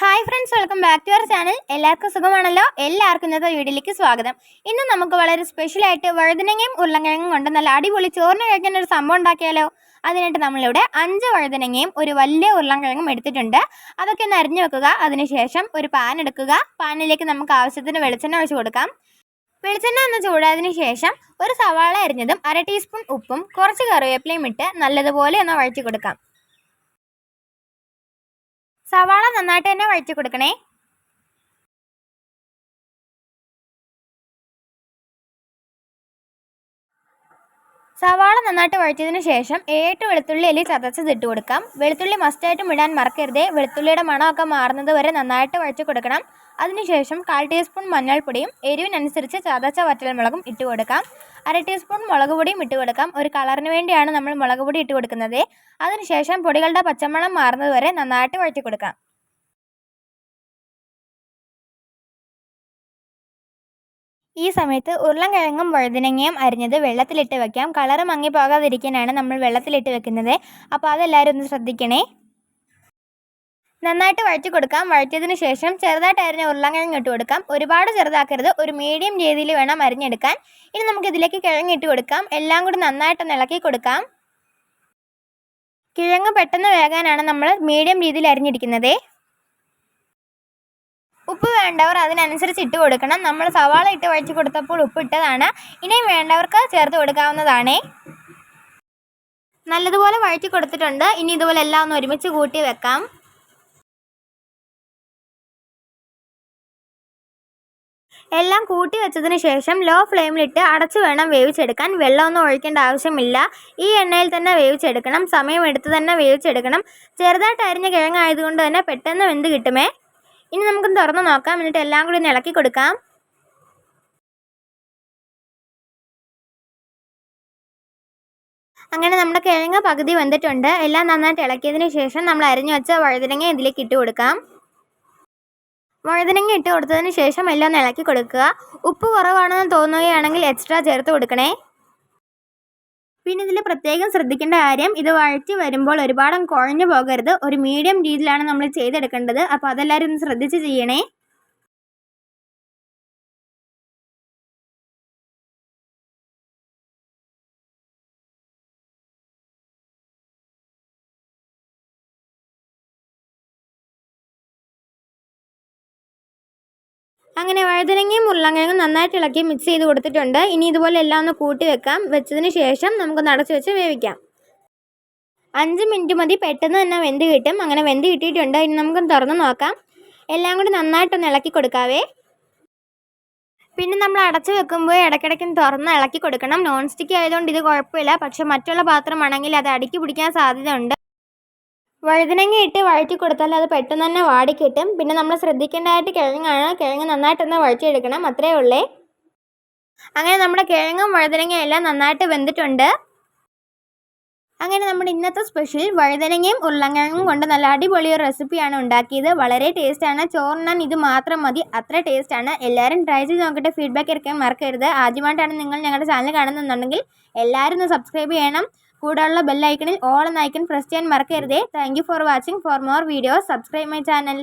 Hi friends welcome back to our channel എല്ലാവർക്കും സുഖമാണല്ലോ? എല്ലാവർക്കും ഇന്നത്തെ വീഡിയോയിലേക്ക് സ്വാഗതം. ഇന്ന് നമുക്ക് വളരെ സ്പെഷ്യലായിട്ട് വഴുതനങ്ങയും ഉരുളക്കിഴങ്ങും കൊണ്ട് നല്ല അടിപൊളി ചോറിന് കഴിക്കാൻ ഒരു സംഭവം ഉണ്ടാക്കിയാലോ? അതിനായിട്ട് നമ്മളിവിടെ അഞ്ച് വഴുതനങ്ങയും ഒരു വലിയ ഉരുളക്കിഴങ്ങും എടുത്തിട്ടുണ്ട്. അതൊക്കെ ഒന്ന് അരിഞ്ഞു വെക്കുക. അതിനുശേഷം ഒരു പാൻ എടുക്കുക. പാനിലേക്ക് നമുക്ക് ആവശ്യത്തിന് വെളിച്ചെണ്ണ ഒഴിച്ചു കൊടുക്കാം. വെളിച്ചെണ്ണ ഒന്ന് ചൂടായതിനു ശേഷം ഒരു സവാള അരിഞ്ഞതും അര ടീസ്പൂൺ ഉപ്പും കുറച്ച് കറിവേപ്പിലയും ഇട്ട് നല്ലതുപോലെ ഒന്ന് വഴറ്റി കൊടുക്കാം. സവാള നന്നായിട്ട് തന്നെ വഴറ്റി കൊടുക്കണേ. സവാള നന്നായിട്ട് വഴറ്റിയതിന് ശേഷം ഏട്ട് വെളുത്തുള്ളി അല്ലെങ്കിൽ ചതച്ചത് ഇട്ട് കൊടുക്കാം. വെളുത്തുള്ളി മസ്റ്റായിട്ടും ഇടാൻ മറക്കരുതേ. വെളുത്തുള്ളിയുടെ മണമൊക്കെ മാറുന്നത് വരെ നന്നായിട്ട് വഴിച്ചു കൊടുക്കണം. അതിനുശേഷം കാൽ ടീസ്പൂൺ മഞ്ഞൾപ്പൊടിയും എരിവിനനുസരിച്ച് ചതച്ച വറ്റൽമുളകും ഇട്ട് കൊടുക്കാം. അര ടീസ്പൂൺ മുളക് പൊടിയും ഇട്ട് കൊടുക്കാം. ഒരു കളറിന് വേണ്ടിയാണ് നമ്മൾ മുളക് പൊടി ഇട്ട് കൊടുക്കുന്നത്. അതിനുശേഷം പൊടികളുടെ പച്ചമണം മാറുന്നത് വരെ നന്നായിട്ട് വഴറ്റി കൊടുക്കാം. ഈ സമയത്ത് ഉരുളൻകിഴങ്ങും വഴുതനങ്ങയും അരിഞ്ഞത് വെള്ളത്തിലിട്ട് വെക്കാം. കളറ് മങ്ങി പോകാതിരിക്കാനാണ് നമ്മൾ വെള്ളത്തിലിട്ട് വെക്കുന്നത്. അപ്പോൾ അതെല്ലാവരും ഒന്ന് ശ്രദ്ധിക്കണേ. നന്നായിട്ട് വഴറ്റി കൊടുക്കാം. വഴറ്റിയതിന് ശേഷം ചെറുതായിട്ട് അരിഞ്ഞ ഉരുളങ്കിഴങ്ങ് ഇട്ട് കൊടുക്കാം. ഒരുപാട് ചെറുതാക്കരുത്. ഒരു മീഡിയം രീതിയിൽ വേണം അരിഞ്ഞെടുക്കാൻ. ഇനി നമുക്ക് ഇതിലേക്ക് കിഴങ്ങ് ഇട്ട് കൊടുക്കാം. എല്ലാം കൂടി നന്നായിട്ട് ഇളക്കി കൊടുക്കാം. കിഴങ്ങ് പെട്ടെന്ന് വേകാനാണ് നമ്മൾ മീഡിയം രീതിയിൽ അരിഞ്ഞിരിക്കുന്നത്. ഉപ്പ് വേണ്ടവർ അതിനനുസരിച്ച് ഇട്ട് കൊടുക്കണം. നമ്മൾ സവാള ഇട്ട് വഴിച്ചു കൊടുത്തപ്പോൾ ഉപ്പ് ഇട്ടതാണ്. ഇനിയും വേണ്ടവർക്ക് ചേർത്ത് കൊടുക്കാവുന്നതാണ്. നല്ലതുപോലെ വഴറ്റി കൊടുത്തിട്ടുണ്ട്. ഇനി ഇതുപോലെ എല്ലാം ഒന്ന് ഒരുമിച്ച് കൂട്ടി വെക്കാം. എല്ലാം കൂട്ടി വെച്ചതിന് ശേഷം ലോ ഫ്ലെയിമിലിട്ട് അടച്ചു വേണം വേവിച്ചെടുക്കാൻ. വെള്ളമൊന്നും ഒഴിക്കേണ്ട ആവശ്യമില്ല. ഈ എണ്ണയിൽ തന്നെ വേവിച്ചെടുക്കണം. സമയമെടുത്ത് തന്നെ വേവിച്ചെടുക്കണം. ചെറുതായിട്ട് അരിഞ്ഞ കിഴങ്ങായതുകൊണ്ട് തന്നെ പെട്ടെന്ന് വെന്ത് കിട്ടുമേ. ഇനി നമുക്ക് തുറന്ന് നോക്കാം. എന്നിട്ട് എല്ലാം കൂടി ഒന്ന് ഇളക്കി കൊടുക്കാം. അങ്ങനെ നമ്മുടെ കിഴങ്ങ് പകുതി വെന്തിട്ടുണ്ട്. എല്ലാം നന്നായിട്ട് ഇളക്കിയതിന് ശേഷം നമ്മൾ അരിഞ്ഞു വെച്ച വഴുതനങ്ങ ഇതിലേക്ക് ഇട്ട് കൊടുക്കാം. വഴുതനങ്ങ ഇട്ട് കൊടുത്തതിന് ശേഷം എല്ലാം ഇളക്കി കൊടുക്കുക. ഉപ്പ് കുറവാണെന്ന് തോന്നുകയാണെങ്കിൽ എക്സ്ട്രാ ചേർത്ത് കൊടുക്കണേ. പിന്നെ ഇതിൽ പ്രത്യേകം ശ്രദ്ധിക്കേണ്ട കാര്യം ഇത് വഴറ്റി വരുമ്പോൾ ഒരുപാട് കുഴഞ്ഞു പോകരുത്. ഒരു മീഡിയം രീതിയിലാണ് നമ്മൾ ചെയ്തെടുക്കേണ്ടത്. അപ്പോൾ അതെല്ലാവരും ശ്രദ്ധിച്ച് ചെയ്യണേ. അങ്ങനെ വഴുതനങ്ങയും ഉരുളങ്ങയും നന്നായിട്ട് ഇളക്കി മിക്സ് ചെയ്ത് കൊടുത്തിട്ടുണ്ട്. ഇനി ഇതുപോലെ എല്ലാം ഒന്ന് കൂട്ടി വെക്കാം. വെച്ചതിന് ശേഷം നമുക്ക് നടച്ച് വെച്ച് വേവിക്കാം. അഞ്ച് മിനിറ്റ് മതി. പെട്ടെന്ന് തന്നെ വെന്ത് കിട്ടും. അങ്ങനെ വെന്ത് കിട്ടിയിട്ടുണ്ട്. ഇനി നമുക്ക് തുറന്ന് നോക്കാം. എല്ലാം കൂടി നന്നായിട്ടൊന്ന് ഇളക്കി കൊടുക്കാവേ. പിന്നെ നമ്മൾ അടച്ചു വെക്കുമ്പോൾ ഇടയ്ക്കിടയ്ക്ക് തുറന്ന് ഇളക്കി കൊടുക്കണം. നോൺ സ്റ്റിക്ക് ആയതുകൊണ്ട് ഇത് കുഴപ്പമില്ല. പക്ഷേ മറ്റുള്ള പാത്രമാണെങ്കിൽ അത് അടുക്കി പിടിക്കാൻ സാധ്യതയുണ്ട്. വഴുതനങ്ങ ഇട്ട് വഴറ്റി കൊടുത്താൽ അത് പെട്ടെന്ന് തന്നെ വാടിക്കിട്ടും പിന്നെ നമ്മൾ ശ്രദ്ധിക്കേണ്ടതായിട്ട് കിഴങ്ങാണ്. കിഴങ്ങ് നന്നായിട്ടൊന്ന് വഴറ്റിയെടുക്കണം. അത്രേ ഉള്ളേ. അങ്ങനെ നമ്മുടെ കിഴങ്ങും വഴുതനങ്ങയും എല്ലാം നന്നായിട്ട് വെന്തിട്ടുണ്ട്. അങ്ങനെ നമ്മുടെ ഇന്നത്തെ സ്പെഷ്യൽ വഴുതനങ്ങയും ഉരുളക്കിഴങ്ങും കൊണ്ട് നല്ല അടിപൊളി ഒരു റെസിപ്പിയാണ് ഉണ്ടാക്കിയത്. വളരെ ടേസ്റ്റാണ് ചോറിനാൻ ഇത് മാത്രം മതി. അത്ര ടേസ്റ്റാണ് എല്ലാവരും ട്രൈ ചെയ്ത് നോക്കിയിട്ട് ഫീഡ്ബാക്ക് ഇറക്കാൻ മറക്കരുത്. ആദ്യമായിട്ടാണ് നിങ്ങൾ ഞങ്ങളുടെ ചാനൽ കാണുന്നുണ്ടെങ്കിൽ എല്ലാവരും ഒന്ന് സബ്സ്ക്രൈബ് ചെയ്യണം. കൂടെയുള്ള ബെല്ലൈക്കണിൽ ഓൾ എന്ന ഐക്കൺ പ്രസ് ചെയ്യാൻ മറക്കരുതേ. Thank for watching for more videos subscribe my channel